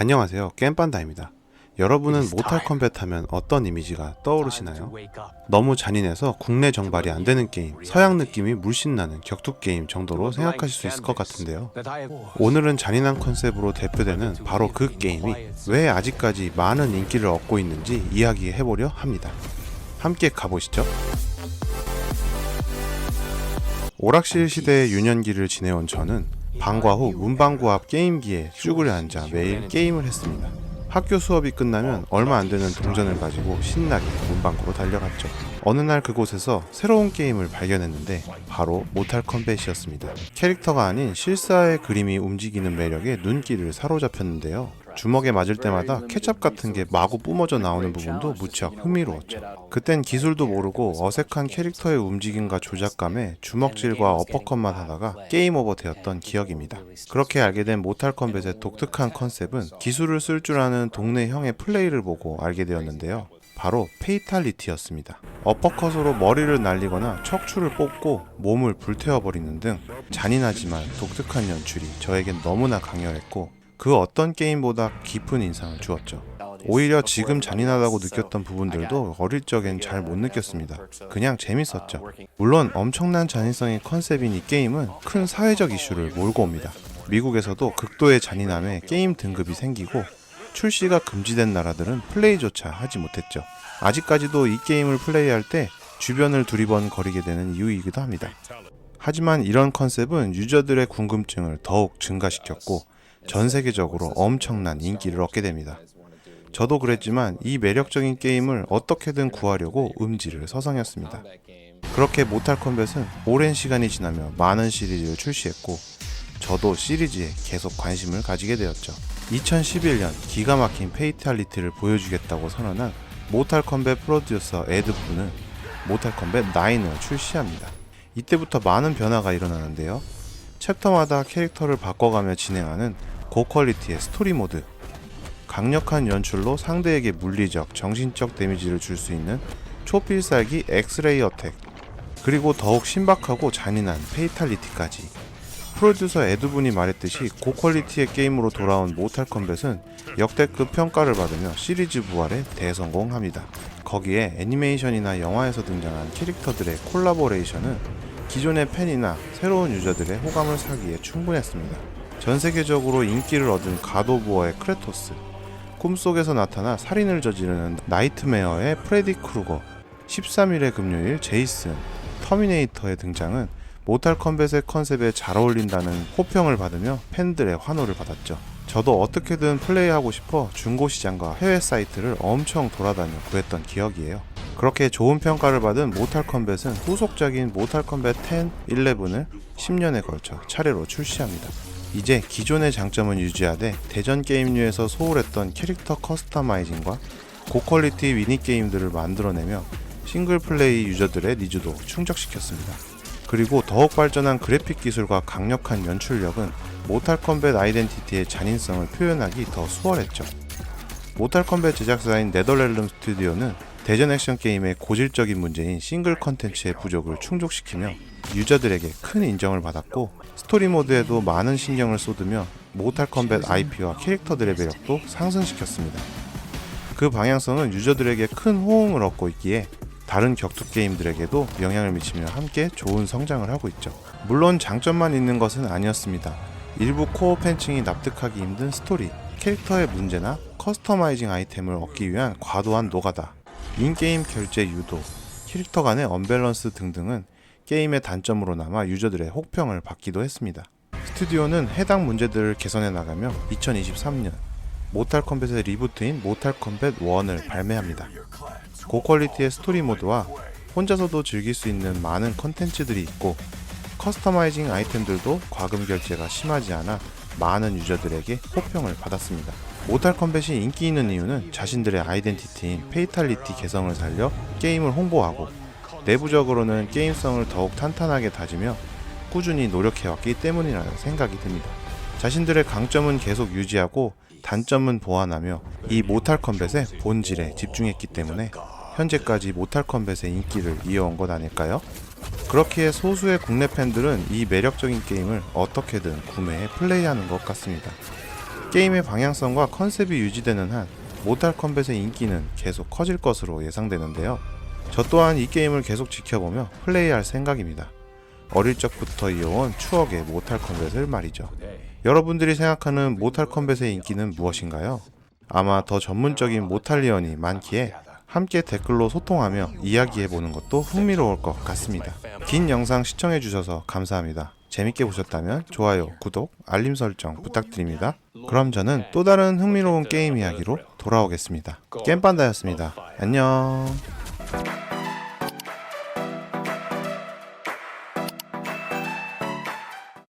안녕하세요. 겜pan다입니다. 여러분은 모탈 컴뱃 하면 어떤 이미지가 떠오르시나요? 너무 잔인해서 국내 정발이 안 되는 게임, 서양 느낌이 물씬 나는 격투 게임 정도로 생각하실 수 있을 것 같은데요. 오늘은 잔인한 컨셉으로 대표되는 바로 그 게임이 왜 아직까지 많은 인기를 얻고 있는지 이야기해 보려 합니다. 함께 가보시죠. 오락실 시대의 유년기를 지내온 저는 방과 후 문방구 앞 게임기에 쭈그려 앉아 매일 게임을 했습니다. 학교 수업이 끝나면 얼마 안 되는 동전을 가지고 신나게 문방구로 달려갔죠. 어느 날 그곳에서 새로운 게임을 발견했는데 바로 모탈 컴뱃이었습니다. 캐릭터가 아닌 실사의 그림이 움직이는 매력에 눈길을 사로잡혔는데요. 주먹에 맞을 때마다 케첩 같은 게 마구 뿜어져 나오는 부분도 무척 흥미로웠죠. 그땐 기술도 모르고 어색한 캐릭터의 움직임과 조작감에 주먹질과 어퍼컷만 하다가 게임 오버 되었던 기억입니다. 그렇게 알게 된 모탈 컴뱃의 독특한 컨셉은 기술을 쓸 줄 아는 동네 형의 플레이를 보고 알게 되었는데요. 바로 페이탈리티였습니다. 어퍼컷으로 머리를 날리거나 척추를 뽑고 몸을 불태워버리는 등 잔인하지만 독특한 연출이 저에겐 너무나 강렬했고 그 어떤 게임보다 깊은 인상을 주었죠. 오히려 지금 잔인하다고 느꼈던 부분들도 어릴 적엔 잘 못 느꼈습니다. 그냥 재밌었죠. 물론 엄청난 잔인성의 컨셉인 이 게임은 큰 사회적 이슈를 몰고 옵니다. 미국에서도 극도의 잔인함에 게임 등급이 생기고 출시가 금지된 나라들은 플레이조차 하지 못했죠. 아직까지도 이 게임을 플레이할 때 주변을 두리번 거리게 되는 이유이기도 합니다. 하지만 이런 컨셉은 유저들의 궁금증을 더욱 증가시켰고 전 세계적으로 엄청난 인기를 얻게 됩니다. 저도 그랬지만 이 매력적인 게임을 어떻게든 구하려고 음지를 서성였습니다. 그렇게 모탈 컴뱃은 오랜 시간이 지나며 많은 시리즈를 출시했고 저도 시리즈에 계속 관심을 가지게 되었죠. 2011년 기가 막힌 페이탈리티를 보여주겠다고 선언한 모탈 컴뱃 프로듀서 에드프는 모탈 컴뱃 9을 출시합니다. 이때부터 많은 변화가 일어나는데요. 챕터마다 캐릭터를 바꿔가며 진행하는 고퀄리티의 스토리 모드, 강력한 연출로 상대에게 물리적, 정신적 데미지를 줄 수 있는 초필살기 엑스레이 어택, 그리고 더욱 신박하고 잔인한 페이탈리티까지. 프로듀서 에드분이 말했듯이 고퀄리티의 게임으로 돌아온 모탈 컴뱃은 역대급 평가를 받으며 시리즈 부활에 대성공합니다. 거기에 애니메이션이나 영화에서 등장한 캐릭터들의 콜라보레이션은 기존의 팬이나 새로운 유저들의 호감을 사기에 충분했습니다. 전 세계적으로 인기를 얻은 가도부어의 크레토스, 꿈속에서 나타나 살인을 저지르는 나이트메어의 프레디 크루거, 13일의 금요일 제이슨, 터미네이터의 등장은 모탈 컴뱃의 컨셉에 잘 어울린다는 호평을 받으며 팬들의 환호를 받았죠. 저도 어떻게든 플레이하고 싶어 중고 시장과 해외 사이트를 엄청 돌아다녀 구했던 기억이에요. 그렇게 좋은 평가를 받은 모탈 컴뱃은 후속작인 모탈 컴뱃 10, 11을 10년에 걸쳐 차례로 출시합니다. 이제 기존의 장점은 유지하되 대전 게임류에서 소홀했던 캐릭터 커스터마이징과 고퀄리티 미니게임들을 만들어내며 싱글 플레이 유저들의 니즈도 충족시켰습니다. 그리고 더욱 발전한 그래픽 기술과 강력한 연출력은 모탈 컴뱃 아이덴티티의 잔인성을 표현하기 더 수월했죠. 모탈 컴뱃 제작사인 네덜렐름 스튜디오는 대전 액션 게임의 고질적인 문제인 싱글 컨텐츠의 부족을 충족시키며 유저들에게 큰 인정을 받았고 스토리 모드에도 많은 신경을 쏟으며 모탈 컴뱃 IP와 캐릭터들의 매력도 상승시켰습니다. 그 방향성은 유저들에게 큰 호응을 얻고 있기에 다른 격투 게임들에게도 영향을 미치며 함께 좋은 성장을 하고 있죠. 물론 장점만 있는 것은 아니었습니다. 일부 코어 팬층이 납득하기 힘든 스토리, 캐릭터의 문제나 커스터마이징 아이템을 얻기 위한 과도한 노가다, 인게임 결제 유도, 캐릭터 간의 언밸런스 등등은 게임의 단점으로 남아 유저들의 혹평을 받기도 했습니다. 스튜디오는 해당 문제들을 개선해 나가며 2023년 모탈 컴뱃의 리부트인 모탈 컴뱃 1을 발매합니다. 고퀄리티의 스토리 모드와 혼자서도 즐길 수 있는 많은 컨텐츠들이 있고 커스터마이징 아이템들도 과금 결제가 심하지 않아 많은 유저들에게 호평을 받았습니다. 모탈 컴뱃이 인기 있는 이유는 자신들의 아이덴티티인 페이탈리티 개성을 살려 게임을 홍보하고 내부적으로는 게임성을 더욱 탄탄하게 다지며 꾸준히 노력해왔기 때문이라는 생각이 듭니다. 자신들의 강점은 계속 유지하고 단점은 보완하며 이 모탈 컴뱃의 본질에 집중했기 때문에 현재까지 모탈 컴뱃의 인기를 이어온 것 아닐까요? 그렇기에 소수의 국내 팬들은 이 매력적인 게임을 어떻게든 구매해 플레이하는 것 같습니다. 게임의 방향성과 컨셉이 유지되는 한 모탈 컴뱃의 인기는 계속 커질 것으로 예상되는데요. 저 또한 이 게임을 계속 지켜보며 플레이할 생각입니다. 어릴 적부터 이어온 추억의 모탈 컴뱃을 말이죠. 여러분들이 생각하는 모탈 컴뱃의 인기는 무엇인가요? 아마 더 전문적인 모탈리언이 많기에 함께 댓글로 소통하며 이야기해보는 것도 흥미로울 것 같습니다. 긴 영상 시청해주셔서 감사합니다. 재밌게 보셨다면 좋아요, 구독, 알림 설정 부탁드립니다. 그럼 저는 또 다른 흥미로운 게임 이야기로 돌아오겠습니다. 겜판다였습니다. 안녕.